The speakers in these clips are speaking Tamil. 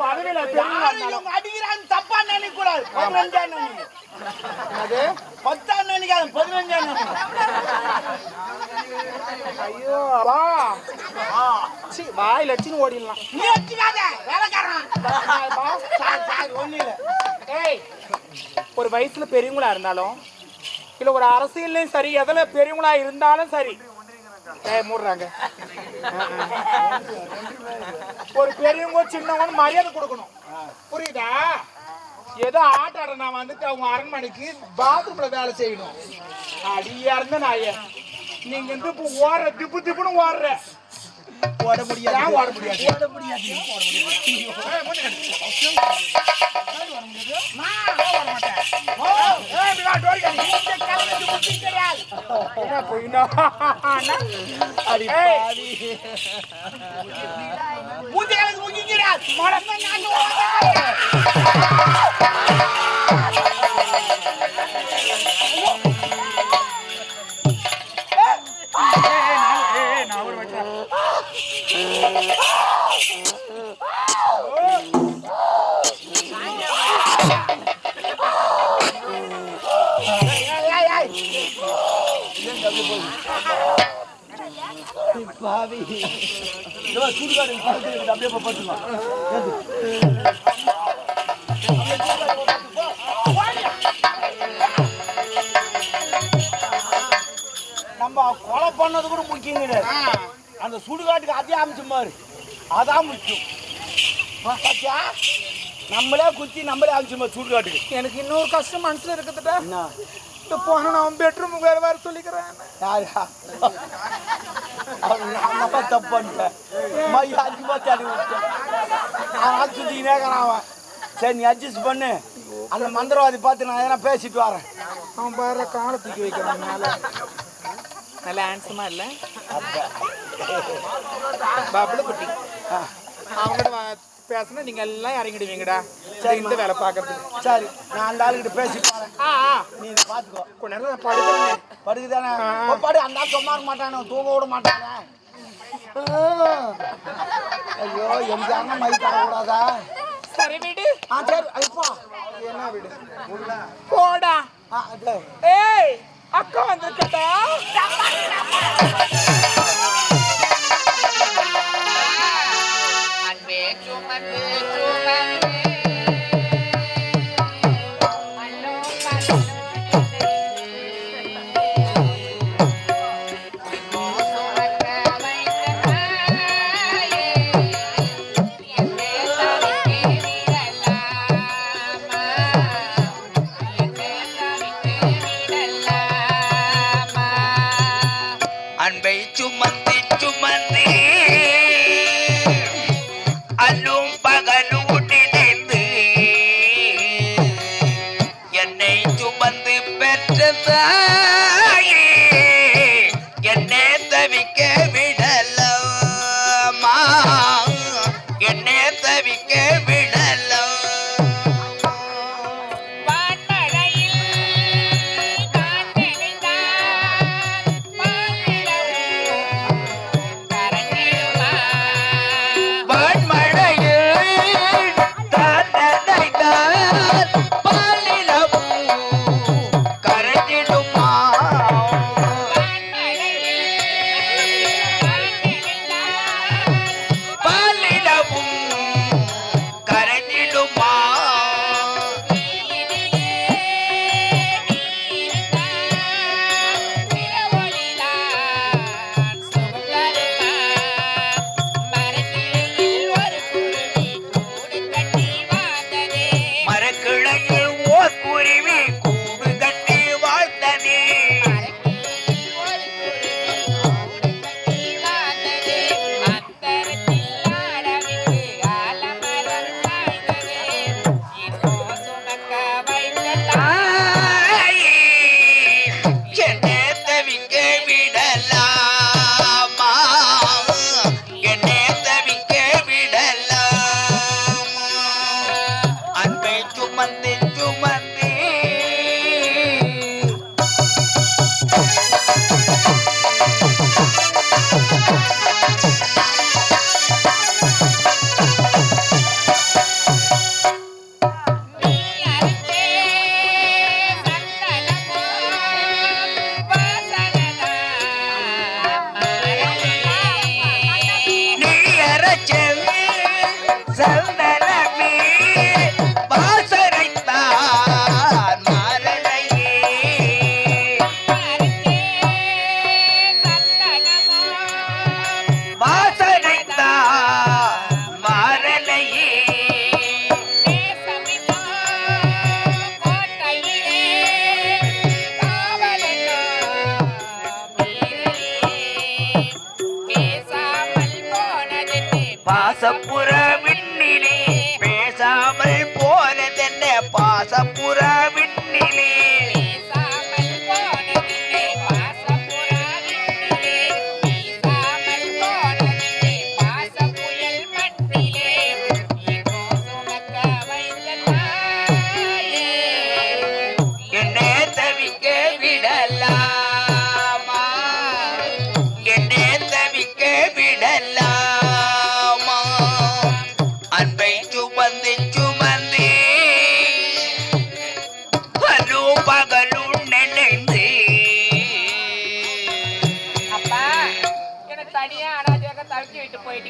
அடிக்கிறான்னு தப்பா நினைக்க கூடாது பதினஞ்சா நினைக்க அது பத்தா நினைக்காத பதினஞ்சா நினைக்க ஐயோ வா. சி வாயில அடிச்சுன்னு ஓடிடலாம். நீ வச்சுக்காத வேலைக்காரன். ஒண்ணு இல்ல. ஏய் ஒரு வயசுல பெரியவங்களா இருந்தாலும் இல்ல ஒரு அரசியல்லையும் சரி எதுல பெரியவங்களா இருந்தாலும் சரி மூடுறாங்க. ஒரு பெரியவங்க சின்னவங்க மரியாதை கொடுக்கணும். புரியுதா? ஏதோ ஆட்ட நான் வந்துட்டு அவங்க அரண்மனைக்கு பாத்ரூம்ல வேலை செய்யணும். அடியா இருந்த நாய. நீங்க வந்து இப்போ ஓடுற திப்பு திப்புன்னு ஓடுற. ஓட முடியாது. ஓட முடியாது. ஓட முடியாது. ஏய், மூணு பாவி சுடுகாடு பக்கத்துல அப்படியே போய் நம்ம கொலை பண்ணது கூட முக்கியம் கிடையாது அந்த சுடுகாட்டுக்கு அதே அமிச்சம் பாரு அதான் முக்கியம். பாத்தியா? நம்மளே குத்தி நம்மளே அமிச்சோம் பாரு சுடுகாட்டுக்கு. எனக்கு இன்னொரு கஷ்டம் மனசுல இருக்குதுடா. இந்த போன நான் பெட்ரூம் வேற வேற சொல்லிக்கிறேன். யாரா அவன் தப்பு பண்ணிட்டேன்? மை அதிகமா தேடி விட்டேன். அவன் இருக்கிறான் அவன். சரி நீ அட்ஜஸ்ட் பண்ணு. அந்த மந்திரவாதி பார்த்து நான் எதனா பேசிட்டு வரேன். அவன் பாரு காலை தூக்கி வைக்கிறான் மேல. நல்ல ஹேண்ட்ஸமா இல்ல? பபுளு குட்டி அவங்ககிட்ட வா- பேசுனா நீங்க எல்லாம் இறங்கிடுவீங்கடா. சரி இந்த வேலை பாக்குறதுக்கு சரி நான் அந்த ஆளுகிட்ட ஆ. நீ இதை பார்த்துக்கோ கொஞ்ச நேரம் நான் படுக்கிறேன். படுக்குதானே? படு. அந்த ஆள் சும்மா இருக்க மாட்டானே. தூங்க விட மாட்டானே. ஐயோ எங்க மை தரக்கூடாதா? சரி விடு. ஆ சரி ஐப்பா என்ன விடு? போடா. ஆ ஏய். அக்கா வந்திருக்கட்டா? அன்பே சுமந்து சுமந்து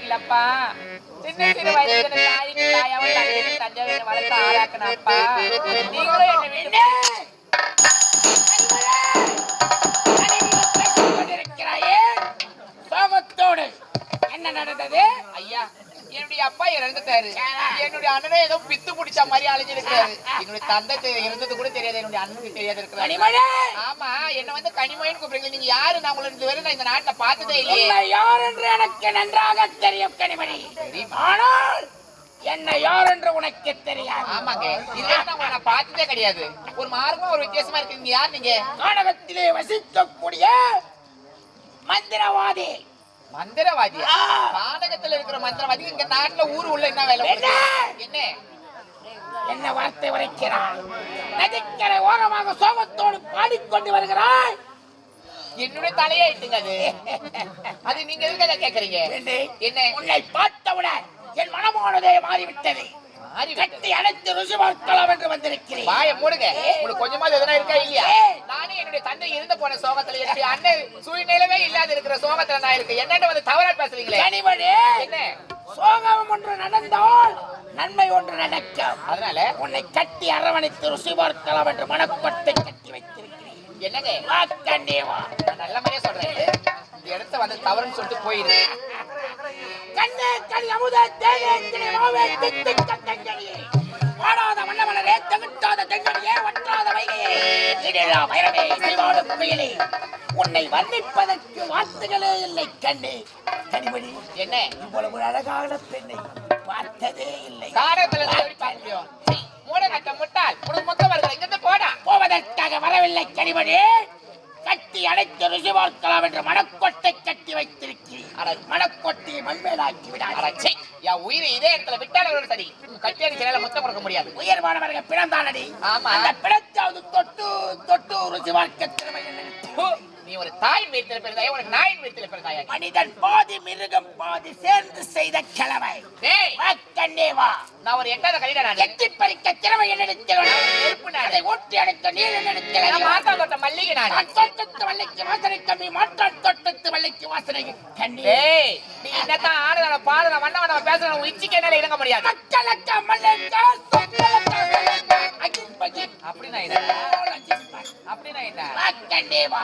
போயிட்டீங்களப்பா சின்ன சிறு என்ன தாய்க்கு தாயாவும் தந்தையாவும் என்ன வளர்த்து ஆளாக்குனப்பா நீங்களும் என்ன என்ன நடந்தது ஐயா என்னுடைய அப்பா இறந்துட்டாரு. என்னுடைய அண்ணனே ஏதோ பித்து பிடிச்ச மாதிரி அலைஞ்சிருக்காரு என்னுடைய தந்தை இருந்தது கூட தெரியாது. என்னுடைய அண்ணனுக்கு தெரியாது இருக்கிறாரு. ஆமா என்ன வந்து கனிமொழின்னு கூப்பிடுறீங்க. நீங்க யாரு? நான் உங்களை இந்த வரை நான் இந்த நாட்டுல பார்த்ததே இல்லையே. யார் என்று எனக்கு நன்றாக தெரியும் கனிமணி ஆனால் என்ன யார் என்று உனக்கு தெரியாது. ஆமாங்க. இதுவரை நான் பார்த்ததே கிடையாது. ஒரு மார்க்கமா ஒரு வித்தியாசமா இருக்கு நீங்க யார் நீங்க? நாடகத்திலே வசிக்கக்கூடிய மந்திரவாதி. மந்திரவாதி ஆ. நாடகத்துல இருக்கிற மந்திரவாதி இங்க நாட்டுல ஊரு உள்ள என்ன வேலை என்ன? என்ன? வார்த்தை உரைக்கிறாய்? நதிக்கரை ஓரமாக சோகத்தோடு பாடிக்கொண்டு வருகிறாய்? என்னுடைய தலையாயிட்டுங்க அது. அது நீங்க எதுக்கு அதை கேக்குறீங்க? என்ன உன்னை பார்த்தவுடன் என் மனமானதே மாறிவிட்டது. மாறி கட்டி அணைத்து ருசி பார்க்கலாம் என்று வந்திருக்கிறேன். வாய மூடுங்க. உங்களுக்கு எதனா இருக்கா இல்லையா. நானே என்னுடைய தந்தை இருந்து போன சோகத்துல என்னுடைய அண்ணன் சூழ்நிலவே இல்லாத இருக்கிற சோகத்துல நான் இருக்கேன். என்னட்ட வந்து தவறா பேசுறீங்களே? கனிமணி என்ன? சோகம் ஒன்று நடந்தால் நன்மை ஒன்று நடக்கும். அதனால? உன்னை கட்டி அரவணைத்து ருசி பார்க்கலாம் என்று மனக்கொட்டை கட்டி வைத்திருக்கிறேன். என்னங்க? வா கண்ணே வா. நான் நல்ல மாதிரியே சொல்றேன். இடத்த வந்து தவறுன்னு சொல்லிட்டு போயிரு. கண்ணே கனி அமுத தேனே கிளி மாவே தித்து கட்டங்கனியே வாடாத மன்னமலரே தகுட்டாத தெங்கனியே வற்றாத வைகையே. இடிலா வைரமே உன்னை வர்ணிப்பதற்கு வார்த்தைகளே இல்லை கண்ணே. கனிமணி என்ன? இவ்வளவு அழகான பெண்ணை பார்த்ததே இல்லை. காரத்துல பார்க்க முடியும் மூட கட்ட முட்டாள் உனக்கு மொத்தம் வருது. இங்க இருந்து போடா. போவதற்காக வரவில்லை கனிமணி கட்டி அடைத்து ருசி பார்க்கலாம் என்று மனக்கொட்டை கட்டி வைத்திருக்கிறேன். மனக்கொட்டையை மண்மேலாக்கி விடாது அடச்சே என் உயிரை இதே இடத்துல விட்டாலும் சரி. கட்டி அடிக்கிறால முத்தம் கொடுக்க முடியாது. உயர்வானவர்கள் பிறந்தானடி ஆமா. அந்த பிறந்தாவது தொட்டு தொட்டு ருசி பார்க்க திறமை நீ ஒரு தாயின் வீட்டில் பிறந்தாயா? உனக்கு நாயின் வீட்டில் பிறந்தாயா? மனிதன் பாதி மிருகம் பாதி சேர்ந்து செய்த கிழமை. கண்ணே வா. நான் ஒரு எட்டாவது கல்யாணம் நான் எட்டி பறிக்க திறமை உள்ளது. நெருப்பு. அதை ஊற்றி அடைக்க நீர் என்னிடத்தில் நான் உள்ளது. மாத்தா தோட்ட மல்லிகை நான் தோட்டத்து வள்ளிக்கு வாசனை கம்மி மாற்றான் தோட்டத்து வள்ளிக்கு வாசனை கண்ணி நீ என்னத்தான் ஆடுதான பாடுற வண்ண வண்ண பேசுற உன் இச்சிக்கு என்னால இறங்க முடியாது. மக்களுக்கு மல்லிகா அப்படின்னா என்ன அப்படின்னா என்ன வா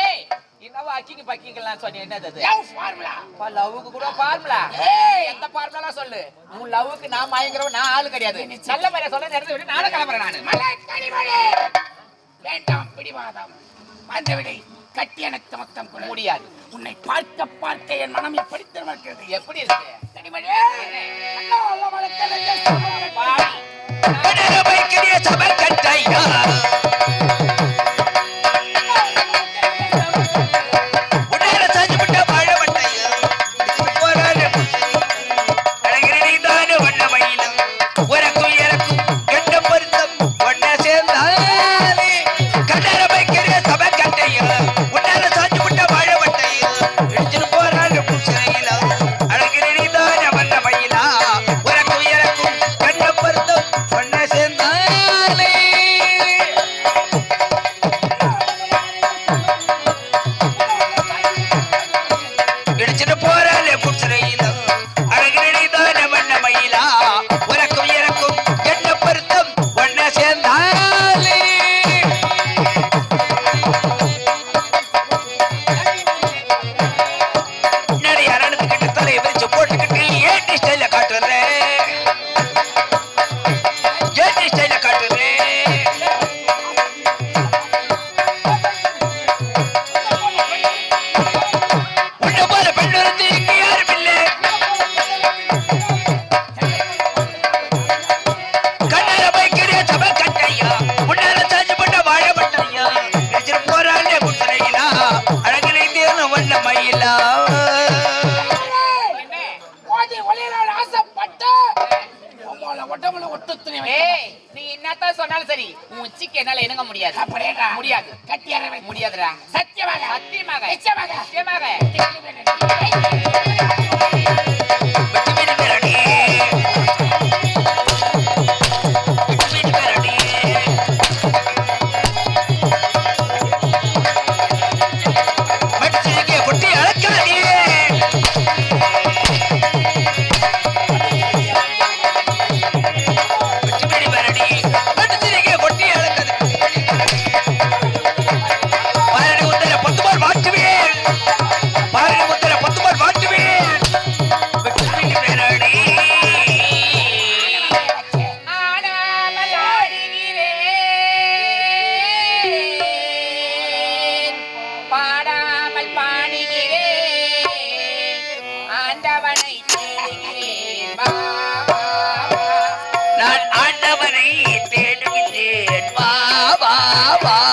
ஏய் என்னவோ அக்கிங்க பக்கிங்கலாம் சொன்னி என்னது அது லவ் ஃபார்முலா அப்பா, லவ்வுக்கு கூட ஃபார்முலா ஏய். எந்த ஃபார்முலா சொல்லு உன் லவ்வுக்கு நான் மயங்கிறவன் நான் ஆளு கிடையாது நல்ல மாதிரி சொல்ல நேரத்தை விட்டு நானும் கிளம்புறேன் நான் மலை கனிமொழி வேண்டாம் பிடிவாதம் வந்துவிடு கட்டி எனக்கு மொத்தம் கொடு முடியாது உன்னை பார்க்க பார்க்க என் மனம் எப்படி திருமக்கிறது எப்படி இருக்கு கனிமொழி அண்ணா, அல்ல உடம்புல ஒட்டு துணி ஏய் நீ என்னத்தான் சொன்னாலும் சரி உன் உச்சிக்கு என்னால இணங்க முடியாது. அப்படியேடா. முடியாது. கட்டியாரவை முடியாதுடா. சத்தியமாக. சத்தியமாக. நிச்சயமாக. நிச்சயமாக வா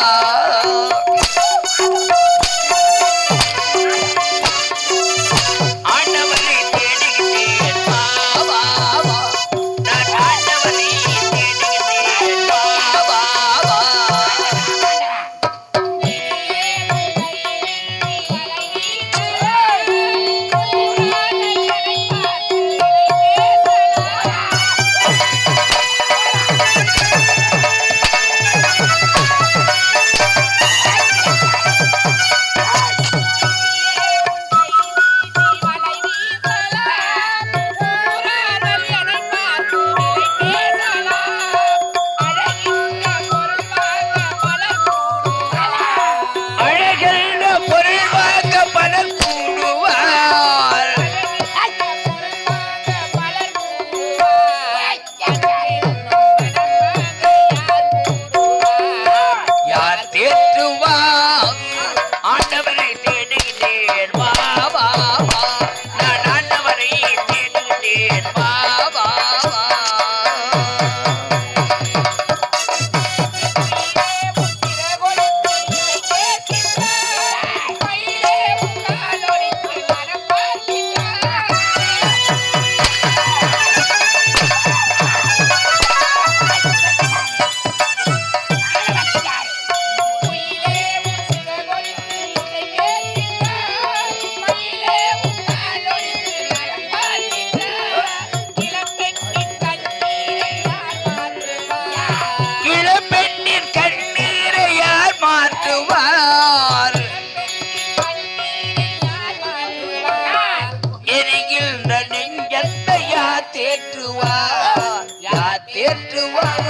யார் தேற்றுவார்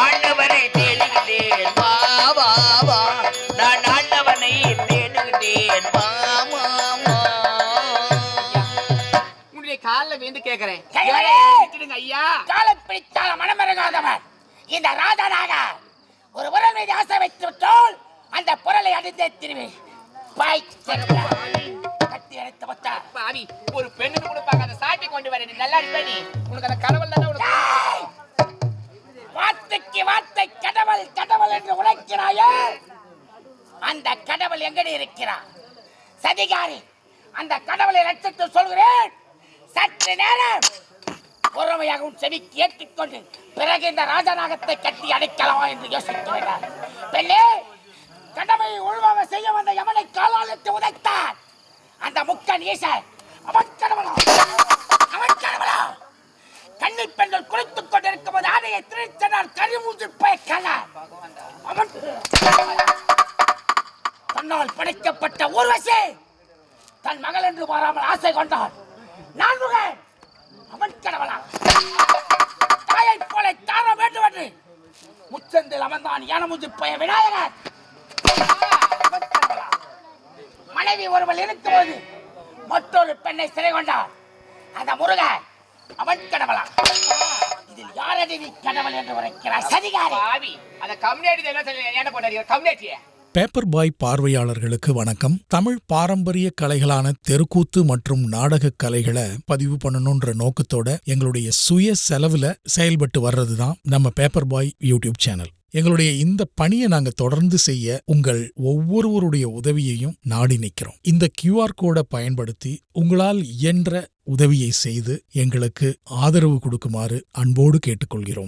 ஆண்டவனை தேடுகிறேன். வா வா வா. நான் ஆண்டவனை தேடுகிறேன். வா உன்னுடைய காலில் வேந்து கேட்கிறேன். ஐயா. காலம் பிடித்தால மனமிறங்காதவன் இந்த ராஜனாக ஒரு மீது ஆசை வைத்து விட்டால் அந்த பொருளை அடிந்தே திரும்பி பாய் கட்டி அடைத்து வந்தார் பாவி ஒரு பெண்ணுக்கு கொடுப்பாங்க. அதை சாட்டி கொண்டு வர நீ நல்லா இருப்ப நீ. உனக்கு அந்த கடவுள் தானே உனக்கு! வார்த்தைக்கு வார்த்தை கடவுள் கடவுள் என்று உழைக்கிறாயே. அந்த கடவுள் எங்கடி இருக்கிறார் சதிகாரி அந்த கடவுளை லட்சத்து சொல்கிறேன். சற்று நேரம் பொறுமையாக உன் செவிக்கு ஏற்றுக்கொண்டு பிறகு இந்த ராஜநாகத்தை கட்டி அடைக்கலாமா என்று யோசித்து விட்டார் பெண்ணே கடமையை ஒழுவாக செய்ய வந்த எவனை யமனை காலாலிட்டு உதைத்தார். அந்த முக்கன் ஈசன் அவன் கடவுளா? அவன் கடவுளா? கன்னி பெண்கள் குளித்துக் கொண்டிருக்கும் போது ஆடையை திரித்தனால் கரிமூஞ்சி பயக்கல. அவன் தன்னால் படைக்கப்பட்ட ஊர்வசி தன் மகள் என்று மாறாமல் ஆசை கொண்டான். நான் முகன் அவன் கடவுளா? தாயை போல தார வேண்டும் என்று. முச்சந்தில் அமர்ந்தான் யானமுஞ்சி பய விநாயகர். மனைவி ஒருவள் இருக்கும்போது மற்றொரு பெண்ணை சிறை கொண்டான் அந்த முருகன் அவன் கடவுளா இதில் யாரடி நீ கடவுள் என்று உரைக்கிறாய்? சதிகாரி. பாவி. அந்த கம்யூனிட்டி என்ன சொல்லி என்ன பண்ணாரு கம்யூனிட்டியை. பேப்பர் பாய் பார்வையாளர்களுக்கு வணக்கம். தமிழ் பாரம்பரிய கலைகளான தெருக்கூத்து மற்றும் நாடகக் கலைகளை பதிவு பண்ணணுன்ற நோக்கத்தோட எங்களுடைய சுய செலவுல செயல்பட்டு வர்றது தான் நம்ம பேப்பர் பாய் யூடியூப் சேனல் எங்களுடைய இந்த பணியை நாங்க தொடர்ந்து செய்ய உங்கள் ஒவ்வொருவருடைய உதவியையும் நாடி நிற்கிறோம் இந்த கியூஆர் கோடை பயன்படுத்தி உங்களால் இயன்ற உதவியை செய்து எங்களுக்கு ஆதரவு கொடுக்குமாறு அன்போடு கேட்டுக்கொள்கிறோம்.